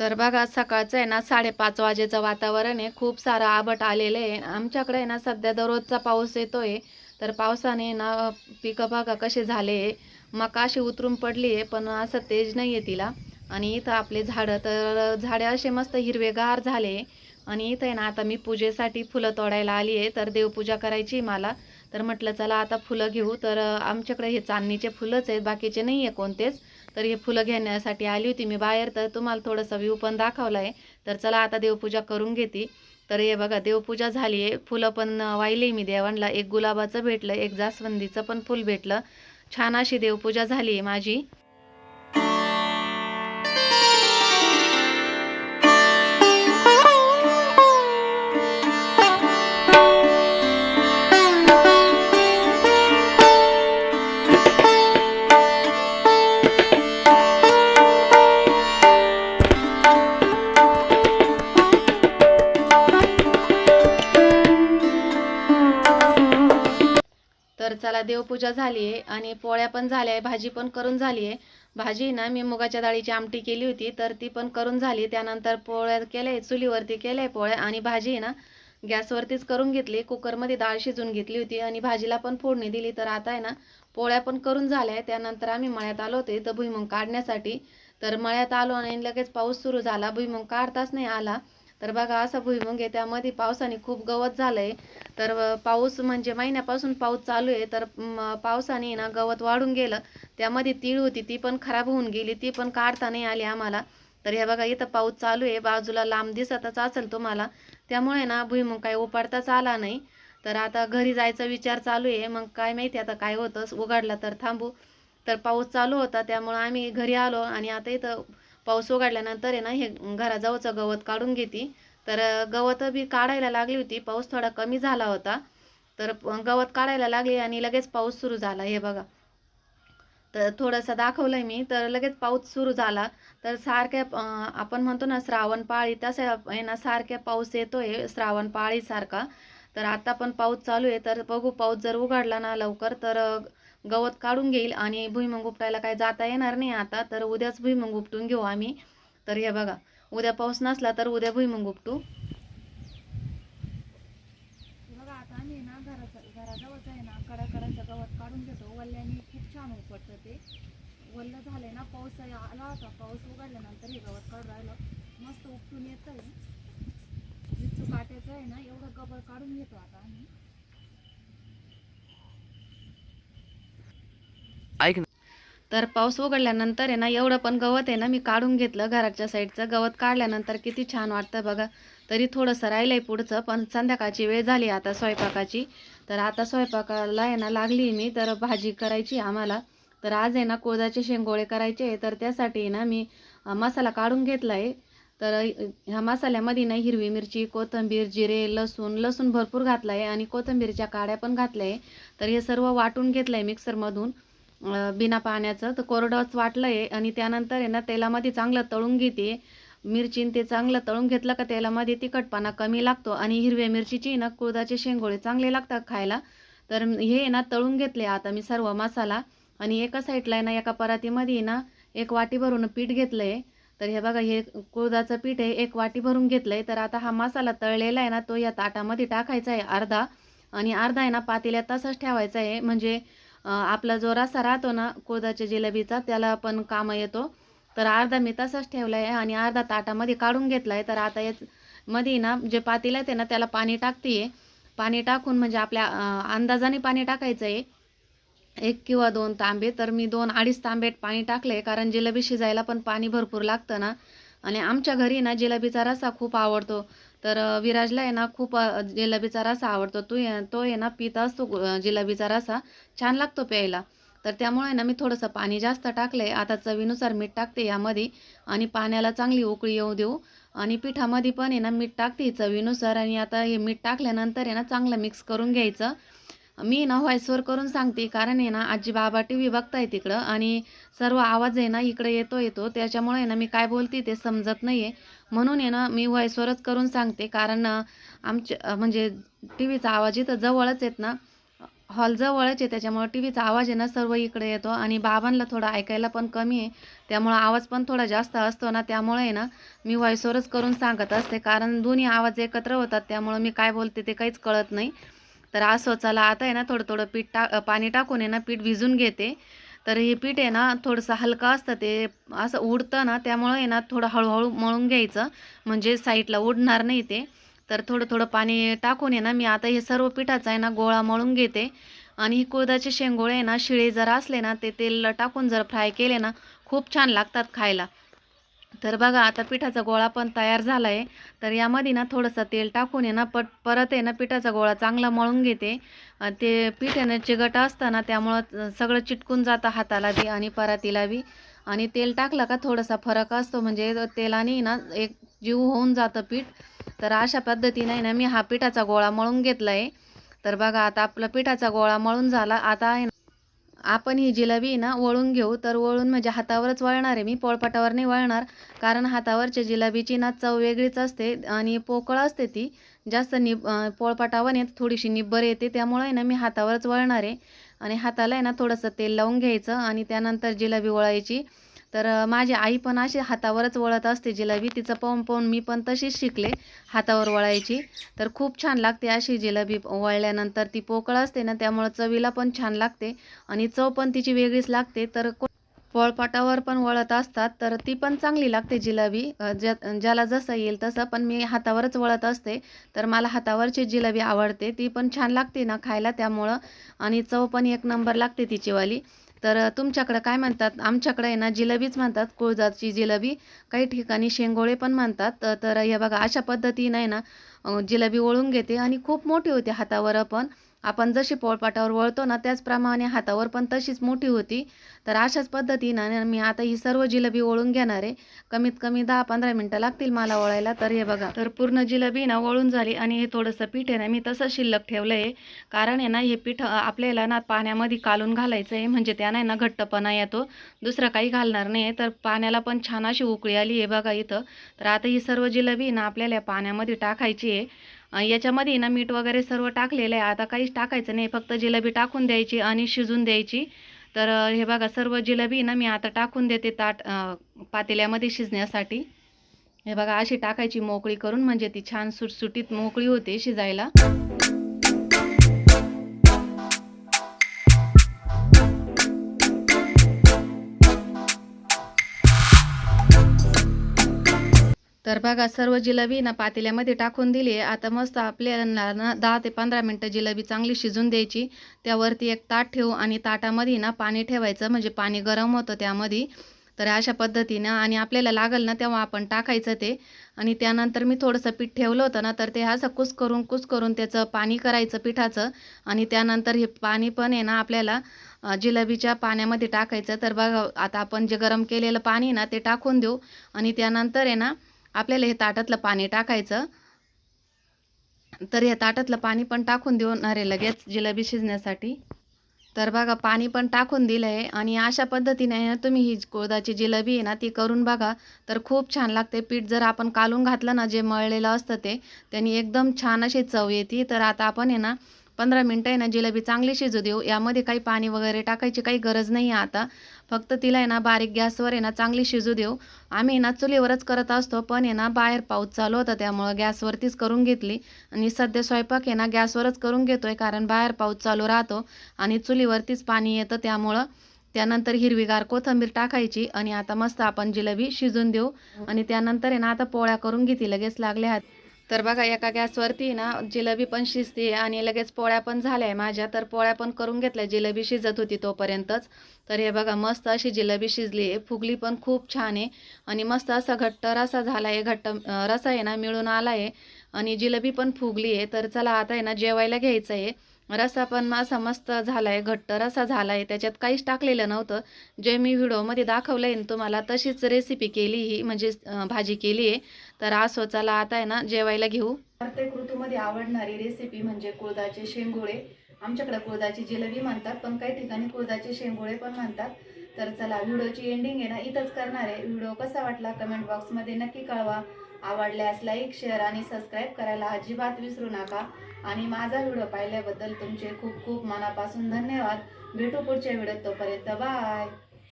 तर बघा सकाळचं आहे ना साडेपाच वाजेचं वातावरण आहे. खूप सारं आबट आलेलं आहे. आमच्याकडे आहे ना सध्या दररोजचा पाऊस येतो आहे तर पावसाने ना पिकं बघा कसे झाले. मका अशी उतरून पडली आहे पण असं तेज नाही आहे तिला. आणि इथं आपले झाडं तर झाडे असे मस्त हिरवेगार झाले. आणि इथं आहे ना आता मी पूजेसाठी फुलं तोडायला आली आहे. तर देवपूजा करायची आहे मला. तर म्हटलं चला आता फुलं घेऊ. तर आमच्याकडे हे चांदणीचे फुलंच आहेत. बाकीचे नाही आहे कोणतेच. तर हे फुलं घेण्यासाठी आली होती मी बाहेर तर तुम्हाला थोडंसं व्ह्यू पण दाखवला आहे तर चला आता देवपूजा करून घेते. तर हे बघा देवपूजा झाली आहे. फुलं पण वाहिली मी देवांना. एक गुलाबाचं भेटलं एक जास्वंदीचं पण फुल भेटलं. छान अशी देवपूजा झाली आहे माझी. चला देवपूजा झाली आहे आणि पोळ्या पण झाल्या आहे भाजी पण करून झाली आहे. भाजी ना मी मुगाच्या डाळीची आमटी केली होती तर ती पण करून झाली. त्यानंतर पोळ्या केल्या आहे चुलीवरती केल्या पोळ्या आणि भाजी ना गॅसवरतीच करून घेतली. कुकरमध्ये डाळ शिजून घेतली होती आणि भाजीला पण फोडणी दिली. तर आता आहे ना पोळ्या पण करून झाल्या आहे त्यानंतर आम्ही मळ्यात आलो होते. तर भुईमुंग काढण्यासाठी तर मळ्यात आलो आणि लगेच पाऊस सुरू झाला. भुईमुंग काढताच नाही आला. तर बघा असा भुईमुग आहे. त्यामध्ये पावसाने खूप गवत झालंय. तर पाऊस म्हणजे महिन्यापासून पाऊस चालू आहे. तर पावसाने ना गवत वाढून गेलं. त्यामध्ये तीळ होती ती पण खराब होऊन गेली. ती पण काढता नाही आली आम्हाला. तर हे बघा इथं पाऊस चालू आहे. बाजूला लांब दिसतच असेल तुम्हाला. त्यामुळे ना भुईमुग काही उपाडताच आला नाही. तर आता घरी जायचा विचार चालू आहे. मग काय माहिती आता काय होतं. उघडला तर थांबू. तर पाऊस चालू होता. त्यामुळं आम्ही घरी आलो आणि आता इथं पाऊस उघडल्यानंतर आहे ना हे घराजवळचं गवत काढून घेते. तर गवत बी काढायला लागली होती पाऊस थोडा कमी झाला होता. तर गवत काढायला लागली आणि लगेच पाऊस सुरू झाला हे बघा. तर थोडंसं दाखवलंय मी तर लगेच पाऊस सुरू झाला. तर सारख्या आपण म्हणतो ना श्रावण पाळी तसं आहे ना सारख्या पाऊस येतोय श्रावण पाळीसारखा तर आता पण पाऊस चालू आहे तर बघू पाऊस जर उघडला ना लवकर तर गवत काढून घेईल आणि भुईमंग उपटायला काय जाता येणार नाही आता तर उद्याच भुईमंग उपटून घेऊ आम्ही. तर हे बघा उद्या पाऊस नसला तर उद्या भुईमंग उपटू. बघा आता आम्ही ना घराचं घराजवळच आहे ना कडाकडाचं गवत काढून घेतो. वल्ल्याने खूप छान उपटतं ते. वल्ल झालंय ना पाऊस आला होता. पाऊस उघडल्यानंतर हे गवत काढून राहिलं. मस्त उपटून येतं आहे विचू काट्याचं आहे ना एवढं गवत काढून घेतो आता आम्ही. ऐक ना. तर पाऊस उघडल्यानंतर आहे ना एवढं पण गवत आहे ना मी काढून घेतलं घराच्या साईडचं. गवत काढल्यानंतर किती छान वाटतं बघा. तरी थोडंसं राहिलं आहे पुढचं पण संध्याकाळची वेळ झाली आता स्वयंपाकाची. तर आता स्वयंपाकाला आहे ना लागली मी तर भाजी करायची आम्हाला. तर आज आहे ना कोळदाचे शेंगोळे करायचे आहे तर त्यासाठी ना मी मसाला काढून घेतला आहे तर ह्या मसाल्यामध्ये ना हिरवी मिरची कोथिंबीर जिरे लसूण लसूण भरपूर घातलं आहे आणि कोथंबीरच्या काड्या पण घातल्या आहे तर हे सर्व वाटून घेतलं आहे मिक्सरमधून बिना पाण्याचं. तर कोरडंच वाटलं आहे आणि त्यानंतर आहे ना तेलामध्ये चांगलं तळून घेते. मिरचीन ते चांगलं तळून घेतलं का तेलामध्ये तिखटपणा कमी लागतो. आणि हिरव्या मिरचीची ना कुळदाचे शेंगोळे चांगले लागतात खायला. तर हे आहे ना तळून घेतले आता मी सर्व मसाला. आणि एका साईडला आहे ना एका परातीमध्ये ना एक वाटी भरून पीठ घेतलं आहे तर हे बघा हे कुळदाचं पीठ आहे एक वाटी भरून घेतलं आहे तर आता हा मसाला तळलेला आहे ना तो या ताटामध्ये टाकायचा आहे अर्धा. आणि अर्धा आहे ना पातेल्या तसंच ठेवायचा आहे. म्हणजे आपला जो रस्सा राहतो ना कुळदाच्या जिलेबीचा त्याला पण कामं येतो. तर अर्धा मी तसाच ठेवला आहे आणि अर्धा ताटामध्ये काढून घेतला आहे तर आता याच मध्ये ना जे पातेलं आहे ना त्याला पाणी टाकते पाणी टाकून म्हणजे आपल्या अंदाजाने पाणी टाकायचं आहे एक किंवा दोन तांबे. तर मी दोन अडीच तांबे पाणी टाकले कारण जिलेबी शिजायला पण पाणी भरपूर लागतं ना. आणि आमच्या घरी ना जिलेबीचा रस्सा खूप आवडतो. तर विराजला आहे ना खूप जिलबीचा रसा आवडतो. तो तो आहे ना पित असतो जिलबीचा रसा. छान लागतो प्यायला. तर त्यामुळे ना मी थोडंसं पाणी जास्त टाकलं आहे आता चवीनुसार मीठ टाकते यामध्ये आणि पाण्याला चांगली उकळी येऊ देऊ. आणि पिठामध्ये पण आहे ना मीठ टाकते चवीनुसार. आणि आता हे मीठ टाकल्यानंतर आहे ना चांगलं मिक्स करून घ्यायचं. मी ना व्हॉइसवर करून सांगते कारण आहे ना आजी बाबा टी व्ही बघताय तिकडं आणि सर्व आवाज आहे ना इकडे येतो येतो. त्याच्यामुळे आहे ना मी काय बोलते ते समजत नाही आहे म्हणून आहे ना मी व्हॉइसवरच करून सांगते कारण आमच्या म्हणजे टी व्हीचा आवाज इथं जवळच येत ना. हॉल जवळच आहे त्याच्यामुळं टी व्हीचा आवाज आहे ना सर्व इकडे येतो आणि बाबांना थोडा ऐकायला पण कमी आहे. त्यामुळं आवाज पण थोडा जास्त असतो ना त्यामुळे आहे ना मी व्हॉइसवरच करून सांगत असते कारण दोन्ही आवाज एकत्र होतात त्यामुळं मी काय बोलते ते काहीच कळत नाही. तर असं चला आता आहे ना थोडं थोडं पीठ टा पाणी टाकून आहे ना पीठ भिजून घेते. तर हे पीठ आहे ना थोडंसं हलकं असतं ते असं उडतं ना त्यामुळं आहे ना थोडं हळूहळू मळून घ्यायचं. म्हणजे साईडला उडणार नाही ते. तर थोडं थोडं पाणी टाकून आहे ना मी आता हे सर्व पिठाचा आहे ना गोळा मळून घेते. आणि ही कुळदाचे शेंगोळे आहे ना शिळे जर असले ना ते तेल टाकून जर फ्राय केले ना खूप छान लागतात खायला. तर बघा आता पिठाचा गोळा पण तयार झाला आहे तर यामध्ये ना थोडंसं तेल टाकून आहे ना पट परत आहे ना पिठाचा गोळा चांगला मळून घेते. ते पीठ आहे ना चिगट असतं ना त्यामुळं सगळं चिटकून जातं हाताला बी आणि परातीला बी. आणि तेल टाकलं का थोडासा फरक असतो म्हणजे तेलाने ना एक जीव होऊन जातं पीठ. तर अशा पद्धतीने ना मी हा पिठाचा गोळा मळून घेतला आहे तर बघा आता आपला पिठाचा गोळा मळून झाला. आता आहे ना आपण ही जिलेबी ना वळून घेऊ. तर वळून म्हणजे हातावरच वळणार आहे. मी पोळपाटावर नाही वळणार. कारण हातावरच्या जिलेबीची ना चव वेगळीच असते आणि पोकळ असते ती. जास्त निब पोळपाटावर येत थोडीशी निब्बर येते. त्यामुळे आहे ना मी हातावरच वळणार आहे. आणि हाताला आहे ना थोडंसं तेल लावून घ्यायचं आणि त्यानंतर जिलेबी वळायची. तर माझी आई पण अशी हातावरच वळत असते. जिलबी तिचं पाहून पाहून मी पण तशीच शिकले हातावर वळायची. तर खूप छान लागते अशी जिलेबी वळल्यानंतर. ती पोकळ असते ना त्यामुळं चवीला पण छान लागते आणि चव पण तिची वेगळीच लागते. तर पोळपाटावर पण वळत असतात. तर ती पण चांगली लागते जिलबी. ज्या ज्याला जसं येईल तसं पण मी हातावरच वळत असते. तर मला हातावरची जिलबी आवडते. ती पण छान लागते ना खायला त्यामुळं आणि चव पण एक नंबर लागते तिचीवाली. तर तुमच्याकडं काय म्हणतात? आमच्याकडे आहे ना जिलेबीच म्हणतात कुळजाची जिलेबी. काही ठिकाणी शेंगोळे पण म्हणतात. तर हे बघा अशा पद्धतीनं आहे ना जिलबी जिलेबी घेते आणि खूप मोठी होते हातावर पण. आपण जशी पोळपाटावर वळतो ना त्याचप्रमाणे हातावर पण तशीच मोठी होती. तर अशाच पद्धतीनं मी आता ही सर्व जिलबी वळून घेणार आहे. कमीत कमी दहा पंधरा मिनटं लागतील मला वळायला तर हे बघा. तर पूर्ण जिलबी ना वळून झाली आणि हे थोडंसं पीठ आहे ना मी तसं शिल्लक ठेवलं आहे कारण आहे ना हे पीठ आपल्याला ना पाण्यामध्ये कालून घालायचं आहे म्हणजे त्यानं ना घट्टपणा येतो. दुसरं काही घालणार नाही. तर पाण्याला पण छान अशी उकळी आली आहे बघा इथं. तर आता ही सर्व जिलबी ना आपल्याला पाण्यामध्ये टाकायची आहे. याच्यामध्ये ना मीठ वगैरे सर्व टाकलेलं आहे. आता काहीच टाकायचं नाही. फक्त जिलेबी टाकून द्यायची आणि शिजून द्यायची. तर हे बघा सर्व जिलेबी ना मी आता टाकून देते ताट पातेल्यामध्ये शिजण्यासाठी. हे बघा अशी टाकायची मोकळी करून म्हणजे ती छान सुटसुटीत मोकळी होते शिजायला. तर बघा सर्व जिलेबी ना पातेल्यामध्ये टाकून दिली आहे. आता मस्त आपल्याला ना दहा ते पंधरा मिनटं जिलेबी चांगली शिजून द्यायची. त्यावरती एक ताट ठेवू आणि ताटामध्ये ना पाणी ठेवायचं म्हणजे पाणी गरम होतं त्यामध्ये. तर अशा पद्धतीनं आणि आपल्याला लागल ना तेव्हा आपण टाकायचं ते. आणि त्यानंतर मी थोडंसं पीठ ठेवलं होतं ना तर ते असं कुस करून कुस करून त्याचं पाणी करायचं पिठाचं. आणि त्यानंतर हे पाणी पण आहे ना आपल्याला जिलबीच्या जिलेबीच्या पाण्यामध्ये टाकायचं. तर बघा आता आपण जे गरम केलेलं पाणी ना ते टाकून देऊ. आणि त्यानंतर आहे ना आपल्याला हे ताटातलं पाणी टाकायचं. तर हे ताटातलं पाणी पण टाकून देऊन अरे लगेच जिलेबी शिजण्यासाठी. तर बघा पाणी पण टाकून दिलं आहे आणि अशा पद्धतीने ना तुम्ही ही कोळदाची जिलेबी आहे ना ती करून बघा. तर खूप छान लागते. पीठ जर आपण कालून घातलं ना जे मळलेलं असतं ते त्यांनी एकदम छान अशी चव येते. तर आता आपण आहे ना पंधरा मिनटं आहे ना जिलेबी चांगली शिजू देऊ. यामध्ये काही पाणी वगैरे टाकायची काही गरज नाही आहे आता. फक्त तिला आहे ना बारीक गॅसवर आहे ना चांगली शिजू देऊ. आम्ही ना चुलीवरच करत असतो पण आहे ना बाहेर पाऊस चालू होता त्यामुळं गॅसवरतीच करून घेतली. आणि सध्या स्वयंपाक आहे ना गॅसवरच करून घेतोय कारण बाहेर पाऊस चालू राहतो आणि चुलीवरतीच पाणी येतं त्यामुळं. त्यानंतर हिरवीगार कोथिंबीर टाकायची आणि आता मस्त आपण जिलेबी शिजून देऊ. आणि त्यानंतर आहे ना आता पोळ्या करून घेते लगेच लागले आहेत. तर बघा एका गॅसवरती ना जिलेबी पण शिजते आणि लगेच पोळ्या पण झाल्या आहे माझ्या. तर पोळ्या पण करून घेतल्या जिलेबी शिजत होती तोपर्यंतच. तर हे बघा मस्त अशी जिलेबी शिजली आहे. फुगली पण खूप छान आहे. आणि मस्त असा घट्ट रसा झाला आहे घट्ट रसा आहे ना मिळून आला आहे आणि जिलेबी पण फुगली आहे तर चला आता आहे ना जेवायला घ्यायचं आहे रसा पण असा मस्त झाला आहे घट्ट रसा झाला आहे त्याच्यात काहीच टाकलेलं नव्हतं. जे मी व्हिडिओमध्ये दाखवलं आहे ना तुम्हाला तशीच रेसिपी केली ही म्हणजे भाजी केली आहे तर असो चला आता आहे ना जेवायला घेऊ. प्रत्येक ऋतूमध्ये आवडणारी रेसिपी म्हणजे कुळदाचे शेंगोळे. आमच्याकडे कुळदाची जिलेबी म्हणतात पण काही ठिकाणी कुळदाचे शेंगोळे पण म्हणतात. तर चला व्हिडिओची एंडिंग आहे ना इथंच करणार आहे. व्हिडिओ कसा वाटला कमेंट बॉक्समध्ये नक्की कळवा. आवडल्यास लाईक शेअर आणि सबस्क्राईब करायला अजिबात विसरू नका. आणि माझा व्हिडिओ पाहिल्याबद्दल तुमचे खूप खूप मनापासून धन्यवाद. भेटू पुढच्या व्हिडिओत तोपर्यंत बाय